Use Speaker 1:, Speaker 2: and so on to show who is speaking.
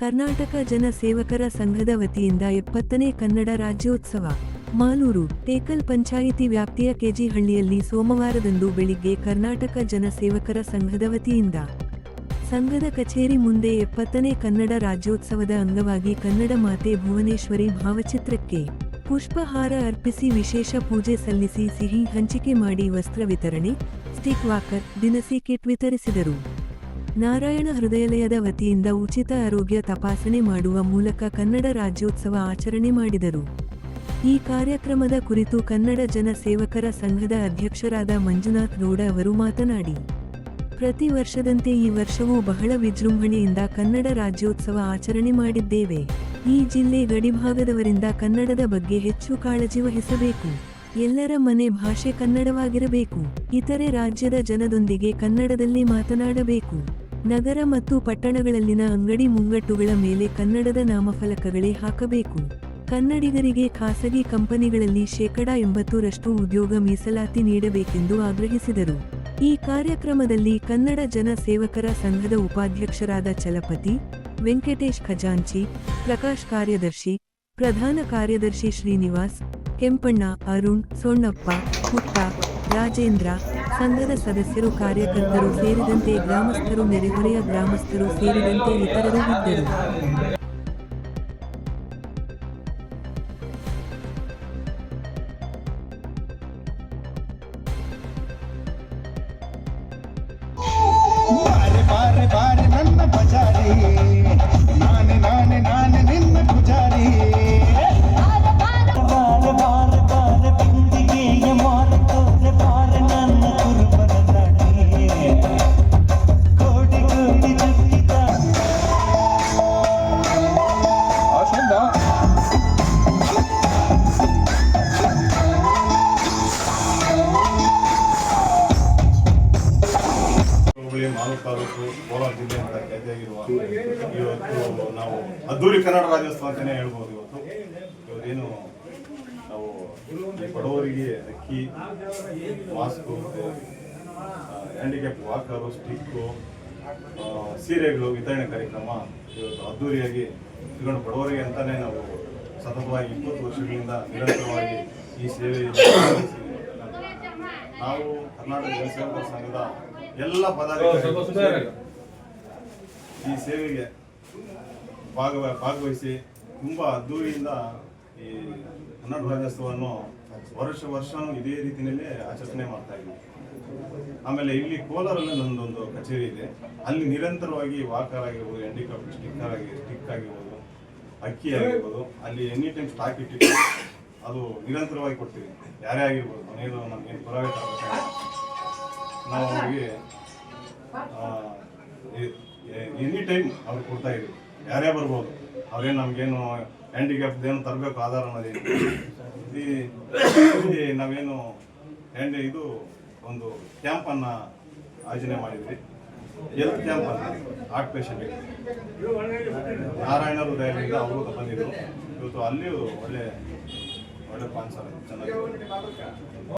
Speaker 1: ಕರ್ನಾಟಕ ಜನ ಸೇವಕರ ಸಂಘದ ವತಿಯಿಂದ ಎಪ್ಪತ್ತನೇ ಕನ್ನಡ ರಾಜ್ಯೋತ್ಸವ. ಮಾಲೂರು ಟೇಕಲ್ ಪಂಚಾಯಿತಿ ವ್ಯಾಪ್ತಿಯ ಕೆಜಿಹಳ್ಳಿಯಲ್ಲಿ ಸೋಮವಾರದಂದು ಬೆಳಿಗ್ಗೆ ಕರ್ನಾಟಕ ಜನ ಸೇವಕರ ಸಂಘದ ವತಿಯಿಂದ. ಸಂಘದ ಕಚೇರಿ ಮುಂದೆ ಎಪ್ಪತ್ತನೇ ಕನ್ನಡ ರಾಜ್ಯೋತ್ಸವದ ಅಂಗವಾಗಿ ಕನ್ನಡ ಮಾತೆ ಭುವನೇಶ್ವರಿ ಭಾವಚಿತ್ರಕ್ಕೆ ಪುಷ್ಪಹಾರ ಅರ್ಪಿಸಿ ವಿಶೇಷ ಪೂಜೆ ಸಲ್ಲಿಸಿ ಸಿಹಿ ಹಂಚಿಕೆ ಮಾಡಿ ವಸ್ತ್ರ ವಿತರಣೆ ಸ್ಟಿಕ್ ವಾಕರ್ ದಿನಸಿ ಕಿಟ್ ವಿತರಿಸಿದರು. ನಾರಾಯಣ ಹೃದಯಾಲಯದ ವತಿಯಿಂದ ಉಚಿತ ಆರೋಗ್ಯ ತಪಾಸಣೆ ಮಾಡುವ ಮೂಲಕ ಕನ್ನಡ ರಾಜ್ಯೋತ್ಸವ ಆಚರಣೆ ಮಾಡಿದರು. ಈ ಕಾರ್ಯಕ್ರಮದ ಕುರಿತು ಕನ್ನಡ ಜನ ಸೇವಕರ ಸಂಘದ ಅಧ್ಯಕ್ಷರಾದ ಮಂಜುನಾಥ್ ಗೌಡ ಅವರು ಮಾತನಾಡಿ. ಪ್ರತಿ ವರ್ಷದಂತೆ ಈ ವರ್ಷವೂ ಬಹಳ ವಿಜೃಂಭಣೆಯಿಂದ ಕನ್ನಡ ರಾಜ್ಯೋತ್ಸವ ಆಚರಣೆ ಮಾಡಿದ್ದೇವೆ. ಈ ಜಿಲ್ಲೆ ಗಡಿಭಾಗದವರಿಂದ ಕನ್ನಡದ ಬಗ್ಗೆ ಹೆಚ್ಚು ಕಾಳಜಿ ವಹಿಸಬೇಕು. ಎಲ್ಲರ ಮನೆ ಭಾಷೆ ಕನ್ನಡವಾಗಿರಬೇಕು. ಇತರೆ ರಾಜ್ಯದ ಜನದೊಂದಿಗೆ ಕನ್ನಡದಲ್ಲಿ ಮಾತನಾಡಬೇಕು. ನಗರ ಮತ್ತು ಪಟ್ಟಣಗಳಲ್ಲಿನ ಅಂಗಡಿ ಮುಂಗಟ್ಟುಗಳ ಮೇಲೆ ಕನ್ನಡದ ನಾಮಫಲಕಗಳೇ ಹಾಕಬೇಕು. ಕನ್ನಡಿಗರಿಗೆ ಖಾಸಗಿ ಕಂಪನಿಗಳಲ್ಲಿ ಶೇಕಡಾ ಎಂಬತ್ತರಷ್ಟು ಉದ್ಯೋಗ ಮೀಸಲಾತಿ ನೀಡಬೇಕೆಂದು ಆಗ್ರಹಿಸಿದರು. ಈ ಕಾರ್ಯಕ್ರಮದಲ್ಲಿ ಕನ್ನಡ ಜನ ಸೇವಕರ ಸಂಘದ ಉಪಾಧ್ಯಕ್ಷರಾದ ಚಲಪತಿ, ವೆಂಕಟೇಶ್ ಖಜಾಂಚಿ, ಪ್ರಕಾಶ್ ಕಾರ್ಯದರ್ಶಿ, ಪ್ರಧಾನ ಕಾರ್ಯದರ್ಶಿ ಶ್ರೀನಿವಾಸ್, ಕೆಂಪಣ್ಣ, ಅರುಣ್, ಸೊಣ್ಣಪ್ಪ, ಪುಟ್ಟ, ರಾಜೇಂದ್ರ ಸಂಘದ ಸದಸ್ಯರು ಕಾರ್ಯಕರ್ತರು ಸೇರಿದಂತೆ ಗ್ರಾಮಸ್ಥರು ನೆರೆಹೊರೆಯ ಗ್ರಾಮಸ್ಥರು ಸೇರಿದಂತೆ ಇತರರು ಇದ್ದರು.
Speaker 2: ಹುಬ್ಬಳ್ಳಿ ಮಾಲೂರು ತಾಲೂಕು ಕೋಲಾರ ಜಿಲ್ಲೆ ಅಂತ ಖ್ಯಾತಿಯಾಗಿರುವ ಇವತ್ತು ನಾವು ಅದ್ದೂರಿ ಕನ್ನಡ ರಾಜ್ಯೋತ್ಸವ ಅಂತಲೇ ಹೇಳ್ಬೋದು ಇವತ್ತು. ಇವತ್ತೇನು ನಾವು ಬಡವರಿಗೆ ಅಕ್ಕಿ, ಮಾಸ್ಕು ಹ್ಯಾಂಡಿಕ್ಯಾಪ್ ವಾಕರು ಸ್ಟಿಕ್ಕು ಸೀರೆಗಳು ವಿತರಣೆ ಕಾರ್ಯಕ್ರಮ ಇವತ್ತು ಅದ್ದೂರಿಯಾಗಿ ಇಟ್ಕೊಂಡು ಬಡವರಿಗೆ ಅಂತಲೇ ನಾವು ಸತತವಾಗಿ ಇಪ್ಪತ್ತು ವರ್ಷಗಳಿಂದ ನಿರಂತರವಾಗಿ ಈ ಸೇವೆಯನ್ನು ನಾವು ಕರ್ನಾಟಕ ಜನಸೇವಕರ ಸಂಘದ ಎಲ್ಲ ಪದಾಧಿಕಾರಿಗಳು ಸೇರಿ ಈ ಸೇವೆಗೆ ಭಾಗವ ಭಾಗವಹಿಸಿ ತುಂಬ ಅದ್ದೂರಿಯಿಂದ ಈ ಕನ್ನಡ ರಾಜ್ಯೋತ್ಸವವನ್ನು ವರ್ಷ ವರ್ಷ ಇದೇ ರೀತಿಯಲ್ಲಿ ಆಚರಣೆ ಮಾಡ್ತಾ ಇದ್ದೀವಿ ಆಮೇಲೆ ಇಲ್ಲಿ ಕೋಲಾರಲ್ಲಿ ನನ್ನದೊಂದು ಕಚೇರಿ ಇದೆ. ಅಲ್ಲಿ ನಿರಂತರವಾಗಿ ವಾಕರ್ ಆಗಿರ್ಬೋದು ಹ್ಯಾಂಡಿಕ್ರಾಫ್ಟ್ ಸ್ಟಿಕ್ಕರ್ ಆಗಿ ಸ್ಟಿಕ್ ಆಗಿರ್ಬೋದು ಅಕ್ಕಿ ಆಗಿರ್ಬೋದು ಅಲ್ಲಿ ಎನಿ ಟೈಮ್ ಸ್ಟಾಕ್ ಇಟ್ಟಿ ಅದು ನಿರಂತರವಾಗಿ ಕೊಡ್ತೀವಿ. ಯಾರೇ ಆಗಿರ್ಬೋದು ಮನೆಯದು ನಮಗೆ ಪುರಾವೆ ನಾವು ಅವರಿಗೆ ಎನಿ ಟೈಮ್ ಅವ್ರಿಗೆ ಕೊಡ್ತಾ ಇದ್ರು. ಯಾರೇ ಬರ್ಬೋದು. ಅವ್ರೇನು ನಮ್ಗೇನು ಹ್ಯಾಂಡಿಕ್ಯಾಪ್ ಏನು ತರಬೇಕು ಆಧಾರ ಅನ್ನೋದೇನು ಈ- ನಾವೇನು ಹ್ಯಾಂಡ್ ಇದು ಒಂದು ಕ್ಯಾಂಪನ್ನು ಆಯೋಜನೆ ಮಾಡಿದ್ವಿ. ಎಲ್ತ್ ಕ್ಯಾಂಪ್ ಅಂತ ಹಾರ್ಟ್ ಪೇಷಂಟ್ ನಾರಾಯಣ ಹೃದಯದಿಂದ ಅವರು ಬಂದಿದ್ದರು ಇವತ್ತು ಅಲ್ಲಿಯೂ ಒಳ್ಳೆ ಒಳ್ಳೆ ಪಾನ್ಸರ್ ಚೆನ್ನಾಗಿದೆ.